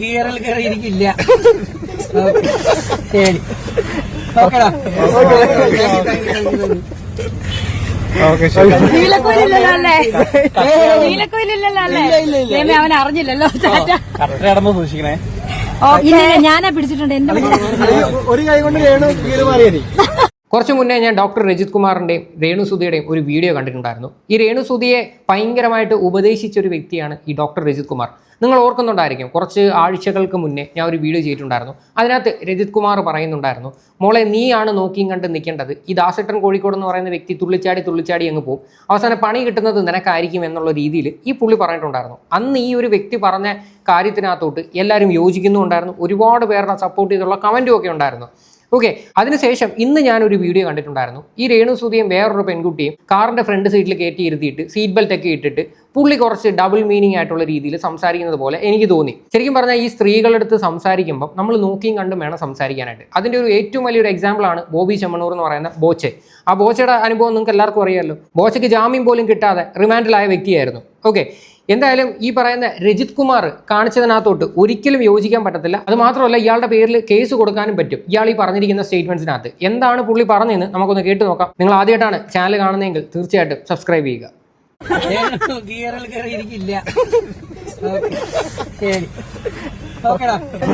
ഗിയറിൽ കയറി ഇരിക്കില്ല ഓക്കേ. ശരി. ഓക്കെടാ അവൻ അറിഞ്ഞില്ലല്ലോ. സൂക്ഷിക്കണേ ഓ, ഇല്ല ഇല്ല ഞാനാ പിടിച്ചിട്ടുണ്ട്. എന്റെ ഒരു കൈ കൊണ്ട് വേണം കീറ് മാറിയത് കുറച്ച് മുന്നേ ഞാൻ ഡോക്ടർ രജിത് കുമാറിന്റെയും രേണു സുധിയുടെയും ഒരു വീഡിയോ കണ്ടിട്ടുണ്ടായിരുന്നു. ഈ രേണു സുധിയെ ഭയങ്കരമായിട്ട് ഉപദേശിച്ച ഒരു വ്യക്തിയാണ് ഈ ഡോക്ടർ രജിത് കുമാർ. നിങ്ങൾ ഓർക്കുന്നുണ്ടായിരിക്കും കുറച്ച് ആഴ്ചകൾക്ക് മുന്നേ ഞാൻ ഒരു വീഡിയോ ചെയ്തിട്ടുണ്ടായിരുന്നു. അതിനകത്ത് രജിത് കുമാർ പറയുന്നുണ്ടായിരുന്നു മോളെ നീയാണ് നോക്കിയും കണ്ട് നിൽക്കേണ്ടത്. ഈ ദാസേട്ടൻ കോഴിക്കോട് എന്ന് പറയുന്ന വ്യക്തി തുള്ളിച്ചാടി തുള്ളിച്ചാടി അങ്ങ് പോകും അവസാനം പണി കിട്ടുന്നത് നിനക്കായിരിക്കും എന്നുള്ള രീതിയിൽ ഈ പുള്ളി പറഞ്ഞിട്ടുണ്ടായിരുന്നു. അന്ന് ഈ ഒരു വ്യക്തി പറഞ്ഞ കാര്യത്തിനകത്തോട്ട് എല്ലാവരും യോജിക്കുന്നുണ്ടായിരുന്നു. ഒരുപാട് പേരുടെ സപ്പോർട്ട് ചെയ്തുള്ള കമന്റും ഒക്കെ ഉണ്ടായിരുന്നു. ഓക്കെ അതിനുശേഷം ഇന്ന് ഞാൻ ഒരു വീഡിയോ കണ്ടിട്ടുണ്ടായിരുന്നു. ഈ രേണു സുധിയും വേറൊരു പെൺകുട്ടിയും കാറിന്റെ ഫ്രണ്ട് സീറ്റിൽ കയറ്റി ഇരുത്തിയിട്ട് സീറ്റ് ബെൽറ്റ് ഒക്കെ ഇട്ടിട്ട് പുള്ളി കുറച്ച് ഡബിൾ മീനിങ് ആയിട്ടുള്ള രീതിയിൽ സംസാരിക്കുന്നത് പോലെ എനിക്ക് തോന്നി. ശരിക്കും പറഞ്ഞാൽ ഈ സ്ത്രീകളെടുത്ത് സംസാരിക്കുമ്പോൾ നമ്മൾ നോക്കിയും കണ്ടും വേണം സംസാരിക്കാനായിട്ട്. അതിന്റെ ഒരു ഏറ്റവും വലിയൊരു എക്സാമ്പിൾ ആണ് ബോബി ചെമ്മണൂർ എന്ന് പറയുന്ന ബോച്ചെ. ആ ബോച്ചയുടെ അനുഭവം നിങ്ങൾക്ക് എല്ലാവർക്കും അറിയാമല്ലോ. ബോച്ചയ്ക്ക് ജാമ്യം പോലും കിട്ടാതെ റിമാൻഡിലായ വ്യക്തിയായിരുന്നു. ഓക്കെ എന്തായാലും ഈ പറയുന്ന രജിത് കുമാർ കാണിച്ചതിനകത്തോട്ട് ഒരിക്കലും യോജിക്കാൻ പറ്റത്തില്ല. അത് മാത്രമല്ല ഇയാളുടെ പേരിൽ കേസ് കൊടുക്കാനും പറ്റും. ഇയാൾ ഈ പറഞ്ഞിരിക്കുന്ന സ്റ്റേറ്റ്മെന്റ്സിനകത്ത്. എന്താണ് പുള്ളി പറഞ്ഞതെന്ന് നമുക്കൊന്ന് കേട്ട് നോക്കാം. നിങ്ങൾ ആദ്യമായിട്ടാണ് ചാനൽ കാണുന്നതെങ്കിൽ തീർച്ചയായിട്ടും സബ്സ്ക്രൈബ് ചെയ്യുക. ശരി.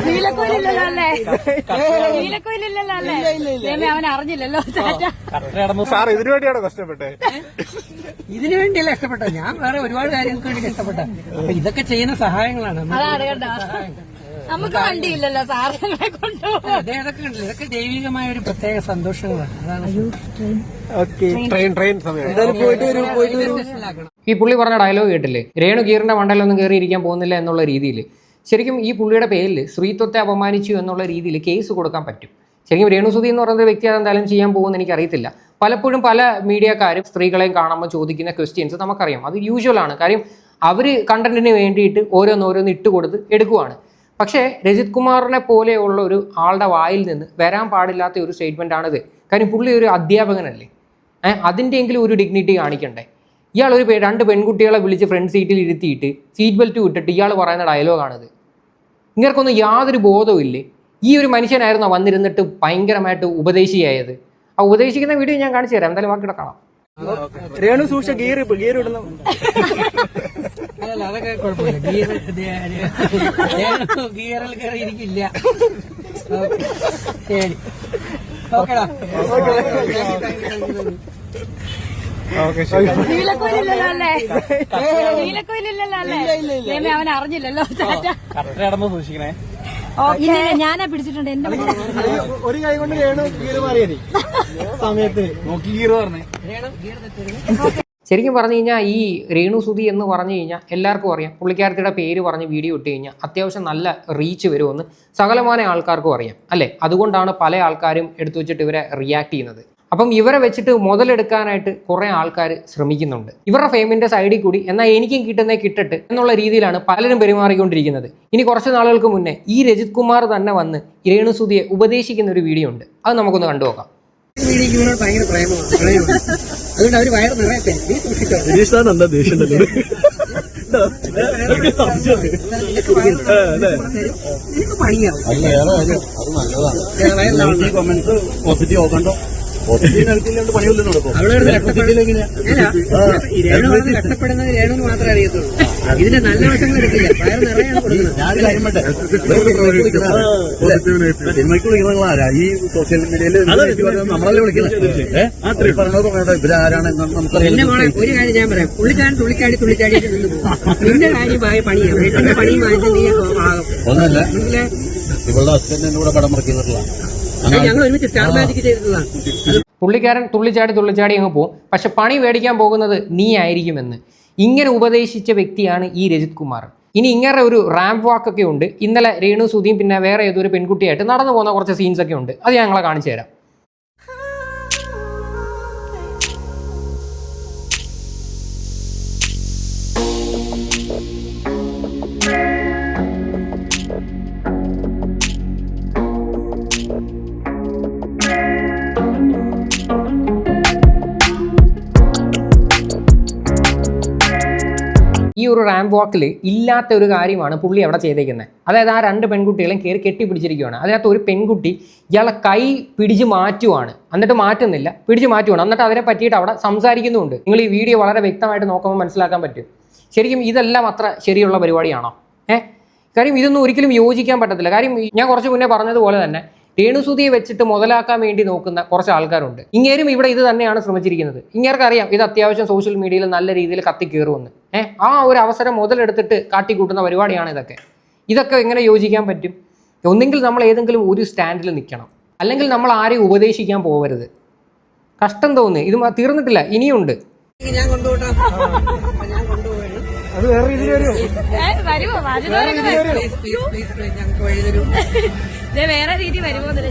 നീലക്കോയിലില്ലല്ലോ അല്ലേ? നീലക്കോയിലില്ലല്ലോ അല്ലേ? ദൈവമേ, അവൻ അറിഞ്ഞില്ലല്ലോ. ടാറ്റ. സാർ ഇതിനു വേണ്ടിയാണോ കഷ്ടപ്പെട്ടേ? ഇതിനു വേണ്ടിയല്ല ഇഷ്ടപ്പെട്ട ഞാൻ വേറെ ഒരുപാട് കാര്യങ്ങൾക്ക് വേണ്ടി ഇഷ്ടപ്പെട്ട അപ്പൊ ഇതൊക്കെ ചെയ്യുന്ന സഹായങ്ങളാണ്. അതാണ് കണ്ട നമുക്ക് വണ്ടിയില്ലല്ലോ സാറിനെ കൊണ്ടുപോകാൻ അതെ അതൊക്കെ ഉണ്ടല്ലോ ഇതൊക്കെ ദൈവികമായ ഒരു പ്രത്യേക സന്തോഷങ്ങളാണ്. അതാണ് ഓക്കെ. ട്രെയിൻ ട്രെയിൻ സമയം. പോയിട്ട് വരും പോയിട്ട് വരും. ഈ പുള്ളി പറഞ്ഞ ഡയലോഗ് കേട്ടില്ലേ? രേണു ഗീറിന്റെ മണ്ടയിലൊന്നും കയറി ഇരിക്കാൻ പോകുന്നില്ല എന്നുള്ള രീതിയിൽ ശരിക്കും ഈ പുള്ളിയുടെ പേരിൽ സ്ത്രീത്വത്തെ അപമാനിച്ചു എന്നുള്ള രീതിയിൽ കേസ് കൊടുക്കാൻ പറ്റും. ശരിക്കും രേണുസുതി എന്ന് പറയുന്ന വ്യക്തി അതെന്തായാലും ചെയ്യാൻ പോകുമെന്ന് എനിക്കറിയത്തില്ല. പലപ്പോഴും പല മീഡിയക്കാരും സ്ത്രീകളെയും കാണുമ്പോൾ ചോദിക്കുന്ന ക്വസ്റ്റ്യൻസ് നമുക്കറിയാം. അത് യൂഷ്വൽ ആണ്. കാര്യം അവർ കണ്ടന്റിന് വേണ്ടിയിട്ട് ഓരോന്നോരോന്ന് ഇട്ട് കൊടുത്ത് എടുക്കുവാണ്. പക്ഷേ രജിത് കുമാറിനെ പോലെയുള്ള ഒരു ആളുടെ വായിൽ നിന്ന് വരാൻ പാടില്ലാത്ത ഒരു സ്റ്റേറ്റ്മെന്റ് ആണിത്. കാര്യം പുള്ളി ഒരു അധ്യാപകനല്ലേ. അതിന്റെയെങ്കിലും ഒരു ഡിഗ്നിറ്റി കാണിക്കണ്ടേ? ഇയാൾ ഒരു രണ്ട് പെൺകുട്ടികളെ വിളിച്ച് ഫ്രണ്ട് സീറ്റിൽ ഇരുത്തിയിട്ട് സീറ്റ് ബെൽറ്റ് വിട്ടിട്ട് ഇയാൾ പറയുന്ന ഡയലോഗാണിത് ഇങ്ങർക്കൊന്നും യാതൊരു ബോധവും ഇല്ലേ? ഈ ഒരു മനുഷ്യനായിരുന്നു വന്നിരുന്നിട്ട് ഭയങ്കരമായിട്ട് ഉപദേശിയായത്. ആ ഉപദേശിക്കുന്ന വീഡിയോ ഞാൻ കാണിച്ചു തരാം. എന്തായാലും ബാക്കി കാണാം. രേണു സൂക്ഷ ഗിയർ ഗിയർ ഇടുന്ന. അല്ലല്ല അതൊക്കെ കുഴപ്പമില്ല. ഗിയർ ഗിയറിൽ കയറി ഇരിക്കില്ല. ഓക്കേ. ശരി. ഓക്കെടാ. നീലക്കോയിലില്ലല്ലോ അവൻ അറിഞ്ഞില്ലല്ലോ. ടാറ്റ. കിടമ്പോ സൂക്ഷിക്കണേ. ഓ, ഇല്ല ഇല്ല ഞാനാ പിടിച്ചിട്ടുണ്ട് എന്റെ ഒരു കൈ കൊണ്ട് രേണു കീറ് മാറിയത് സമയത്ത്. നോക്കി ഗീർ പറഞ്ഞേ. ശരിക്കും പറഞ്ഞു കഴിഞ്ഞാൽ ഈ രേണു സുധി എന്ന് പറഞ്ഞു കഴിഞ്ഞാൽ എല്ലാവർക്കും അറിയാം. പുള്ളിക്കാരത്തിയുടെ പേര് പറഞ്ഞ് വീഡിയോ ഇട്ട് കഴിഞ്ഞാൽ അത്യാവശ്യം നല്ല റീച്ച് വരുമെന്ന് സകലമാന ആൾക്കാർക്കും അറിയാം. അല്ലേ? അതുകൊണ്ടാണ് പല ആൾക്കാരും എടുത്തു വെച്ചിട്ട് ഇവരെ റിയാക്ട് ചെയ്യുന്നത്. അപ്പം ഇവരെ വെച്ചിട്ട് മുതലെടുക്കാനായിട്ട് കുറേ ആൾക്കാർ ശ്രമിക്കുന്നുണ്ട്. ഇവരുടെ ഫെയിമിന്റെ സൈഡിൽ കൂടി എന്നാൽ എനിക്കും കിട്ടുന്നേ കിട്ടട്ടെ എന്നുള്ള രീതിയിലാണ് പലരും പെരുമാറിക്കൊണ്ടിരിക്കുന്നത്. ഇനി കുറച്ച് നാളുകൾക്ക് മുന്നേ ഈ രജിത് കുമാർ തന്നെ വന്ന് രേണുസുതിയെ രേണു ഉപദേശിക്കുന്ന ഒരു വീഡിയോ ഉണ്ട്. അത് നമുക്കൊന്ന് കണ്ടു നോക്കാം. ഭയങ്കര പ്രേമമാണ് അതുകൊണ്ട് അവർ വയർ നിറയട്ടെ നീ സൂക്ഷിച്ചോ എന്താ ദേഷ്യം നിനക്ക് പണിയാവും. പോസിറ്റീവ് നോക്കണ്ടോ പോസിറ്റീവ് നെഗറ്റീവ് കഷ്ടപ്പെടുന്നത് അറിയത്തുള്ളൂ നല്ല ഈ സോഷ്യൽ മീഡിയയിൽ നമ്മളല്ലേ വിളിക്കുന്നത് പറഞ്ഞത് പറയട്ടെ ഇവരാരാണ് എന്നെ ഒരു കാര്യം ഞാൻ പറയാം പുള്ളിക്കാരൻ തുള്ളിച്ചാടി തുള്ളിച്ചാടിയിട്ട് പണിയാണ് ഒന്നല്ല? ഇവളുടെ അച്ഛൻ കൂടെ പടം ഞങ്ങൾ ഒരുമിച്ച് സ്റ്റാർ മാജിക് ചെയ്തിട്ടുള്ളതാണ് പുള്ളിക്കാരൻ തുള്ളിച്ചാടി തുള്ളിച്ചാടി അങ്ങ് പോകും. പക്ഷെ പണി മേടിക്കാൻ പോകുന്നത് നീ ആയിരിക്കുമെന്ന്. ഇങ്ങനെ ഉപദേശിച്ച വ്യക്തിയാണ് ഈ രജിത് കുമാർ. ഇനി ഇങ്ങനെ ഒരു റാമ്പ് വാക്ക് ഒക്കെ ഉണ്ട്. ഇന്നലെ രേണു സുധിയും പിന്നെ വേറെ ഏതൊരു പെൺകുട്ടിയായിട്ട് നടന്നു പോകുന്ന കുറച്ച് സീൻസ് ഒക്കെ ഉണ്ട്. അത് ഞങ്ങളെ കാണിച്ചു തരാം. ഒരു റാം വാക്കിൽ ഇല്ലാത്ത ഒരു കാര്യമാണ് പുള്ളി അവിടെ ചെയ്തേക്കുന്നത്. അതായത് ആ രണ്ട് പെൺകുട്ടികളെയും കയറി കെട്ടിപ്പിടിച്ചിരിക്കുകയാണ് അതിനകത്ത് ഒരു പെൺകുട്ടി ഇയാളെ കൈ പിടിച്ച് മാറ്റുവാണ്. എന്നിട്ട് മാറ്റുന്നില്ല. പിടിച്ച് മാറ്റുവാണ്. എന്നിട്ട് അതിനെ പറ്റിയിട്ട് അവിടെ സംസാരിക്കുന്നുണ്ട് നിങ്ങൾ ഈ വീഡിയോ വളരെ വ്യക്തമായിട്ട് നോക്കുമ്പോൾ മനസ്സിലാക്കാൻ പറ്റും. ശരിക്കും ഇതെല്ലാം അത്ര ശരിയുള്ള പരിപാടിയാണോ? ഏഹ് കാര്യം ഇതൊന്നും ഒരിക്കലും യോജിക്കാൻ പറ്റത്തില്ല. കാര്യം ഞാൻ കുറച്ച് മുന്നേ പറഞ്ഞതുപോലെ തന്നെ രേണുസുതിയെ വെച്ചിട്ട് മുതലാക്കാൻ വേണ്ടി നോക്കുന്ന കുറച്ച് ആൾക്കാരുണ്ട്. ഇങ്ങേരും ഇവിടെ ഇത് തന്നെയാണ് ശ്രമിച്ചിരിക്കുന്നത്. ഇങ്ങേർക്ക് അറിയാം ഇത് അത്യാവശ്യം സോഷ്യൽ മീഡിയയിൽ നല്ല രീതിയിൽ കത്തിക്കേറുമെന്ന് ഏഹ് ആ ഒരു അവസരം മുതലെടുത്തിട്ട് കാട്ടിക്കൂട്ടുന്ന പരിപാടിയാണ് ഇതൊക്കെ. ഇതൊക്കെ എങ്ങനെ യോജിക്കാൻ പറ്റും? ഒന്നെങ്കിൽ നമ്മൾ ഏതെങ്കിലും ഒരു സ്റ്റാൻഡിൽ നിൽക്കണം. അല്ലെങ്കിൽ നമ്മൾ ആരെയും ഉപദേശിക്കാൻ പോകരുത് കഷ്ടം തോന്നി ഇത് തീർന്നിട്ടില്ല. ഇനിയുണ്ട് ഞാൻ കൊണ്ടുപോട്ടോ? ഞാൻ അത് വേറെ രീതിയിൽ വരുമോ വരുമോ ഞങ്ങൾക്ക് വഴി തരൂ വേറെ രീതി വരുമോ ഇതാ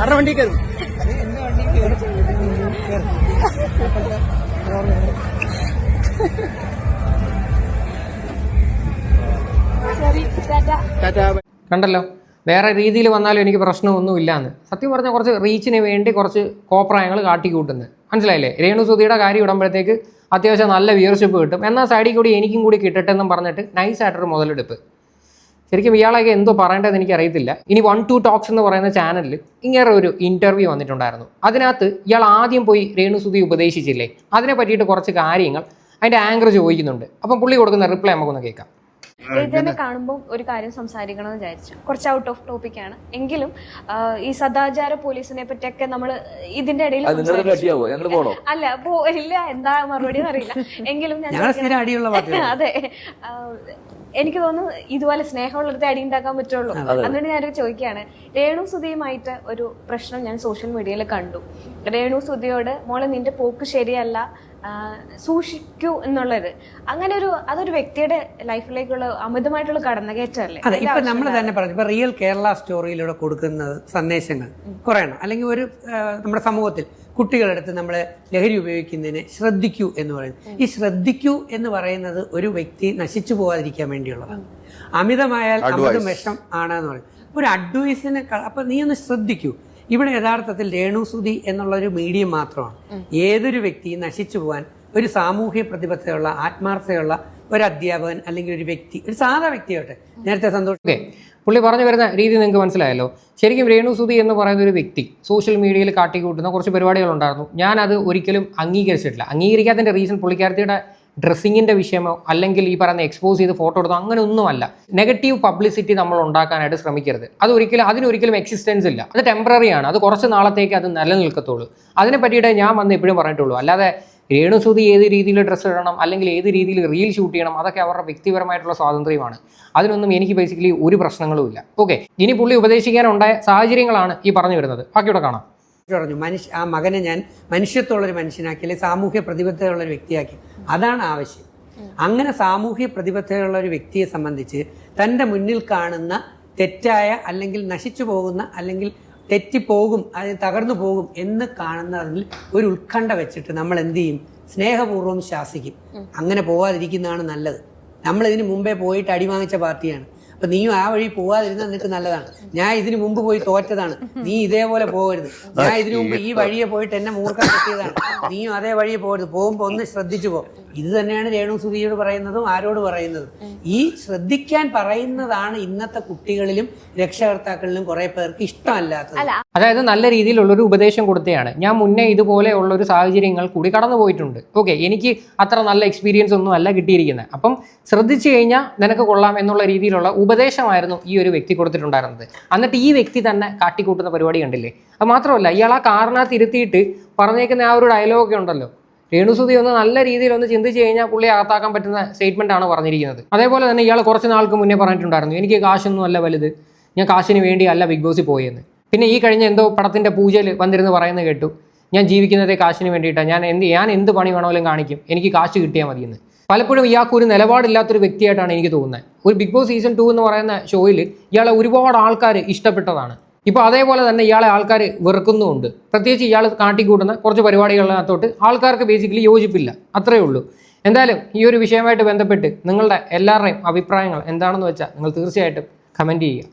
ആരുടെ വണ്ടി കയറും? കണ്ടല്ലോ? വേറെ രീതിയിൽ വന്നാലും എനിക്ക് പ്രശ്നമൊന്നും ഇല്ലാന്ന് സത്യം പറഞ്ഞാൽ കുറച്ച് റീച്ചിന് വേണ്ടി കുറച്ച് കോപ്രായങ്ങൾ കാട്ടിക്കൂട്ടുന്നത് മനസ്സിലായില്ലേ? രേണു സുധിയുടെ കാര്യം ഇടുമ്പോഴത്തേക്ക് അത്യാവശ്യം നല്ല വ്യൂവർഷിപ്പ് കിട്ടും. എന്നാൽ സൈഡിൽ കൂടി എനിക്കും കൂടി കിട്ടട്ടെ എന്നും പറഞ്ഞിട്ട് നൈസായിട്ടൊരു മുതലെടുപ്പ്. ശരിക്കും ഇയാളൊക്കെ എന്തോ പറയേണ്ടതെന്ന് എനിക്ക് അറിയത്തില്ല ഇനി വൺ ടു ടോക്സ് എന്ന് പറയുന്ന ചാനലിൽ ഇങ്ങനെ ഒരു ഇന്റർവ്യൂ വന്നിട്ടുണ്ടായിരുന്നു. അതിനകത്ത് ഇയാൾ ആദ്യം പോയി രേണു സുധി ഉപദേശിച്ചില്ലേ? അതിനെ പറ്റിയിട്ട് കുറച്ച് കാര്യങ്ങൾ അതിന്റെ ആങ്കർ ചോദിക്കുന്നുണ്ട്. അപ്പം പുള്ളി കൊടുക്കുന്ന റിപ്ലൈ നമുക്കൊന്ന് കേൾക്കാം. ഇതിനെ കാണുമ്പോൾ ഒരു കാര്യം സംസാരിക്കണമെന്ന് വിചാരിച്ചു. കുറച്ച് ഔട്ട് ഓഫ് ടോപ്പിക് ആണ്. എങ്കിലും ഈ സദാചാര പോലീസിനെ പറ്റിയൊക്കെ നമ്മൾ ഇതിന്റെ ഇടയിൽ. അല്ല പോയില്ല ഇല്ല എന്താ മറുപടി അറിയില്ല. എങ്കിലും ഞാൻ അതെ. എനിക്ക് തോന്നുന്നു ഇതുപോലെ സ്നേഹമുള്ളടത്ത് അടി ഉണ്ടാക്കാൻ പറ്റുള്ളൂ. അതുകൊണ്ട് ഞാനൊരു ചോദിക്കുകയാണ്. രേണു സുധിയുമായിട്ട് ഒരു പ്രശ്നം ഞാൻ സോഷ്യൽ മീഡിയയിൽ കണ്ടു. രേണു സുധിയോട് മോളെ നിന്റെ പോക്ക് ശരിയല്ല. സൂക്ഷിക്കൂ എന്നുള്ളത് അങ്ങനെ ഒരു അതൊരു വ്യക്തിയുടെ ലൈഫിലേക്കുള്ള അമിതമായിട്ടുള്ള കടന്നുകയറ്റമല്ലേ? അതെ ഇപ്പൊ നമ്മൾ തന്നെ പറഞ്ഞു ഇപ്പൊ റിയൽ കേരള സ്റ്റോറിയിലൂടെ കൊടുക്കുന്ന സന്ദേശങ്ങൾ കുറയണം. അല്ലെങ്കിൽ ഒരു നമ്മുടെ സമൂഹത്തിൽ കുട്ടികളെടുത്ത് നമ്മൾ ലഹരി ഉപയോഗിക്കുന്നതിനെ ശ്രദ്ധിക്കൂ എന്ന് പറയുന്നത്. ഈ ശ്രദ്ധിക്കൂ എന്ന് പറയുന്നത് ഒരു വ്യക്തി നശിച്ചു പോകാതിരിക്കാൻ വേണ്ടിയുള്ളതാണ്. അമിതമായാൽ അമിതം വിഷം ആണെന്ന് എന്ന് പറയും ഒരു അഡ്വൈസിനെ അപ്പൊ നീ ഒന്ന് ശ്രദ്ധിക്കൂ. ഇവിടെ യഥാർത്ഥത്തിൽ രേണുസുതി എന്നുള്ളൊരു മീഡിയം മാത്രമാണ്. ഏതൊരു വ്യക്തിയും നശിച്ചു പോകാൻ ഒരു സാമൂഹ്യ പ്രതിബദ്ധതയുള്ള ആത്മാർത്ഥതയുള്ള ഒരു അധ്യാപകൻ അല്ലെങ്കിൽ ഒരു വ്യക്തി ഒരു സാധാ വ്യക്തിയാവട്ടെ നേരത്തെ സന്തോഷം ഓക്കെ. പുള്ളി പറഞ്ഞു വരുന്ന രീതി നിങ്ങൾക്ക് മനസ്സിലായല്ലോ. ശരിക്കും രേണു സുധി എന്ന് പറയുന്ന ഒരു വ്യക്തി സോഷ്യൽ മീഡിയയിൽ കാട്ടിക്കൂട്ടുന്ന കുറച്ച് പരിപാടികൾ ഉണ്ടായിരുന്നു ഞാൻ അത് ഒരിക്കലും അംഗീകരിച്ചിട്ടില്ല. അംഗീകരിക്കാത്തതിന്റെ റീസൺ പുള്ളിക്കാരത്തിയുടെ ഡ്രസ്സിങ്ങിന്റെ വിഷയമോ അല്ലെങ്കിൽ ഈ പറയുന്ന എക്സ്പോസ് ചെയ്ത് ഫോട്ടോ എടുത്തോ അങ്ങനെ ഒന്നുമല്ല നെഗറ്റീവ് പബ്ലിസിറ്റി നമ്മൾ ഉണ്ടാക്കാനായിട്ട് ശ്രമിക്കരുത്. അതൊരിക്കലും അതിനൊരിക്കലും എക്സിസ്റ്റൻസ് ഇല്ല. അത് ടെമ്പററി ആണ്. അത് കുറച്ച് നാളത്തേക്ക് അത് നിലനിൽക്കത്തുള്ളൂ. അതിനെ പറ്റിയിട്ട് ഞാൻ വന്ന് എപ്പോഴും പറഞ്ഞിട്ടുള്ളൂ. അല്ലാതെ രേണുസുതി ഏത് രീതിയിൽ ഡ്രസ്സ് ഇടണം അല്ലെങ്കിൽ ഏത് രീതിയിൽ റീൽ ഷൂട്ട് ചെയ്യണം അതൊക്കെ അവരുടെ വ്യക്തിപരമായിട്ടുള്ള സ്വാതന്ത്ര്യമാണ്. അതിനൊന്നും എനിക്ക് ബേസിക്കലി ഒരു പ്രശ്നങ്ങളുമില്ല ഓക്കെ ഇനി പുള്ളി ഉപദേശിക്കാനുണ്ടായ സാഹചര്യങ്ങളാണ് ഈ പറഞ്ഞു വരുന്നത്. ബാക്കിയുടെ കാണാം. പറഞ്ഞു മനുഷ്യ ആ മകനെ ഞാൻ മനുഷ്യത്വമുള്ള ഒരു മനുഷ്യനാക്കി അല്ലെങ്കിൽ സാമൂഹ്യ പ്രതിബദ്ധതയുള്ള ഒരു വ്യക്തിയാക്കി. അതാണ് ആവശ്യം. അങ്ങനെ സാമൂഹ്യ പ്രതിബദ്ധതയുള്ള ഒരു വ്യക്തിയെ സംബന്ധിച്ച് തന്റെ മുന്നിൽ കാണുന്ന തെറ്റായ അല്ലെങ്കിൽ നശിച്ചു പോകുന്ന അല്ലെങ്കിൽ തെറ്റിപ്പോകും അത് തകർന്നു പോകും എന്ന് കാണുന്നതിൽ ഒരു ഉത്കണ്ഠ വെച്ചിട്ട് നമ്മൾ എന്ത് ചെയ്യും? സ്നേഹപൂർവം ശാസിക്കും. അങ്ങനെ പോകാതിരിക്കുന്നതാണ് നല്ലത്. നമ്മൾ ഇതിന് മുമ്പേ പോയിട്ട് അടിവാങ്ങിച്ച പാർട്ടിയാണ്. അപ്പൊ നീയും ആ വഴി പോവാതിരുന്നാൽ നിനക്ക് നല്ലതാണ്. ഞാൻ ഇതിനു മുമ്പ് പോയി തോറ്റതാണ്. നീ ഇതേപോലെ പോകരുത്. ഞാൻ ഇതിനു മുമ്പ് ഈ വഴിയെ പോയിട്ട് എന്നെ മൂർക്കാൻ പറ്റിയതാണ്. നീയും അതേ വഴിയെ പോകരുത്. പോകുമ്പോ ഒന്ന് ശ്രദ്ധിച്ചു പോ. ഇത് തന്നെയാണ് രേണു സുധിയോട് പറയുന്നതും ആരോട് പറയുന്നതും. ഈ ശ്രദ്ധിക്കാൻ പറയുന്നതാണ് ഇന്നത്തെ കുട്ടികളിലും രക്ഷകർത്താക്കളിലും കുറെ പേർക്ക് ഇഷ്ടമല്ലാത്തത്. അതായത് നല്ല രീതിയിലുള്ള ഒരു ഉപദേശം കൊടുത്തതാണ് ഞാൻ മുന്നേ ഇതുപോലെയുള്ള ഒരു സാഹചര്യങ്ങൾ കൂടി കടന്നു പോയിട്ടുണ്ട്. ഓക്കെ എനിക്ക് അത്ര നല്ല എക്സ്പീരിയൻസ് ഒന്നും അല്ല കിട്ടിയിരിക്കുന്നത്. അപ്പം ശ്രദ്ധിച്ചു കഴിഞ്ഞാൽ നിനക്ക് കൊള്ളാം എന്നുള്ള രീതിയിലുള്ള ഉപദേശമായിരുന്നു ഈ ഒരു വ്യക്തി കൊടുത്തിട്ടുണ്ടായിരുന്നത്. എന്നിട്ട് ഈ വ്യക്തി തന്നെ കാട്ടിക്കൂട്ടുന്ന പരിപാടി കണ്ടില്ലേ? അത് മാത്രമല്ല ഇയാൾ ആ കാറിനകത്ത് ഇരുത്തിയിട്ട് പറഞ്ഞേക്കുന്ന ആ ഒരു ഡയലോഗൊക്കെ ഉണ്ടല്ലോ. രേണുസുതി ഒന്ന് നല്ല രീതിയിൽ ഒന്ന് ചിന്തിച്ച് കഴിഞ്ഞാൽ പുള്ളി അകത്താക്കാൻ പറ്റുന്ന സ്റ്റേറ്റ്മെന്റ് ആണ് പറഞ്ഞിരിക്കുന്നത്. അതേപോലെ തന്നെ ഇയാൾ കുറച്ച് നാൾക്ക് മുന്നേ പറഞ്ഞിട്ടുണ്ടായിരുന്നു എനിക്ക് കാശൊന്നും അല്ല വലുത് ഞാൻ കാശിന് വേണ്ടി അല്ല ബിഗ് ബോസിൽ പോയെന്ന്. പിന്നെ ഈ കഴിഞ്ഞ എന്തോ പടത്തിന്റെ പൂജയിൽ വന്നിരുന്ന് പറയുന്ന കേട്ടു ഞാൻ ജീവിക്കുന്നതേ കാശിന് വേണ്ടിയിട്ടാണ് ഞാൻ എന്ത് ഞാൻ എന്ത് പണി വേണമെങ്കിലും കാണിക്കും എനിക്ക് കാശ് കിട്ടിയാൽ മതിയെന്ന്. പലപ്പോഴും ഇയാൾക്ക് ഒരു നിലപാടില്ലാത്തൊരു വ്യക്തിയായിട്ടാണ് എനിക്ക് തോന്നുന്നത്. ഒരു ബിഗ് ബോസ് സീസൺ ടു എന്ന് പറയുന്ന ഷോയിൽ ഇയാളെ ഒരുപാട് ആൾക്കാർ ഇഷ്ടപ്പെട്ടതാണ്. ഇപ്പോൾ അതേപോലെ തന്നെ ഇയാളെ ആൾക്കാർ വെറുക്കുന്നുമുണ്ട്. പ്രത്യേകിച്ച് ഇയാൾ കാട്ടിക്കൂട്ടുന്ന കുറച്ച് പരിപാടികളിനകത്തോട്ട് ആൾക്കാർക്ക് ബേസിക്കലി യോജിപ്പില്ല. അത്രയേ ഉള്ളൂ. എന്തായാലും ഈ ഒരു വിഷയമായിട്ട് ബന്ധപ്പെട്ട് നിങ്ങളുടെ എല്ലാവരുടെയും അഭിപ്രായങ്ങൾ എന്താണെന്ന് വെച്ചാൽ നിങ്ങൾ തീർച്ചയായിട്ടും കമന്റ് ചെയ്യുക.